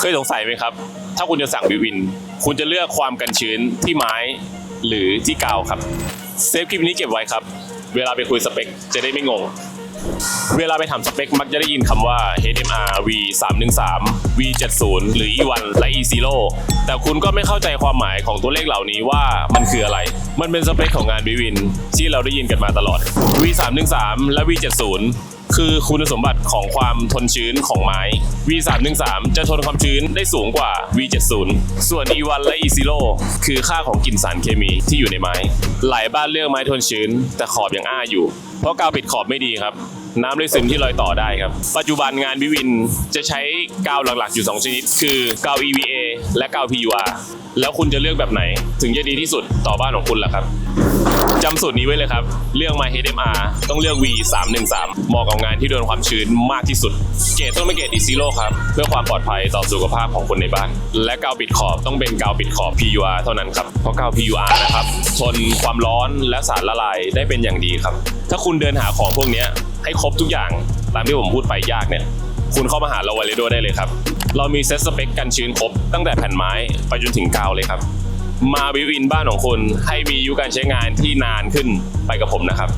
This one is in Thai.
เคยสงสัยไหมครับ ถ้าคุณจะสั่งบิวิน คุณจะเลือกความกันชื้นที่ไม้หรือที่กาวครับ เซฟคลิปนี้เก็บไว้ครับ เวลาไปคุยสเปคจะได้ไม่งง เวลาไปถามสเปค มักจะได้ยินคำว่า HMR V 3 1 3 V 7 0หรือ E1 และ E 0แต่คุณก็ไม่เข้าใจความหมายของตัวเลขเหล่านี้ว่ามันคืออะไร มันเป็นสเปคของงานบิวิน ที่เราได้ยินกันมาตลอด V 3 1 3และ V 7 0 คือคุณสมบัติของความทนชื้นของไม้ V 3 1 3 จะทนความชื้นได้สูงกว่า V 7 0 ส่วน E1 และ E 0 คือค่าของกลิ่นสารเคมีที่อยู่ในไม้ หลายบ้านเลือกไม้ทนชื้น แต่ขอบยังอ้าอยู่ เพราะกาวปิดขอบไม่ดีครับ น้ำเลยซึมที่รอยต่อได้ครับ ปัจจุบันงานวิวินจะใช้กาวหลักๆอยู่ 2 ชนิด คือกาว EVA และกาว PUR แล้วคุณจะเลือกแบบไหน ถึงจะดีที่สุดต่อบ้านของคุณล่ะครับจำสูตรนี้ไว้เลยครับ เลือก My HMR ต้องเลือก V 3 1 3เหมาะกับงานที่โดนความชื้นมากที่สุด เกรดต้องเป็นเกรด e 0ครับ เพื่อความปลอดภัยต่อสุขภาพของคนในบ้าน และกาวปิดขอบต้องเป็นกาวปิดขอบ PUR เท่านั้นครับ เพราะกาว PUR นะครับ ทนความร้อนและสารละลายได้เป็นอย่างดีครับ ถ้าคุณเดินหาของพวกนี้ ให้ครบทุกอย่างตามที่ผมพูดไปยากเนี่ยคุณเข้ามาหาเราวาเลโดได้เลยครับ เรามีเซ็ตสเปคกันชื้นครบตั้งแต่แผ่นไม้ไปจนถึงกาวเลยครับ มาบิวอินบ้านของคุณให้มีอายุการใช้งานที่นานขึ้นไปกับผมนะครับ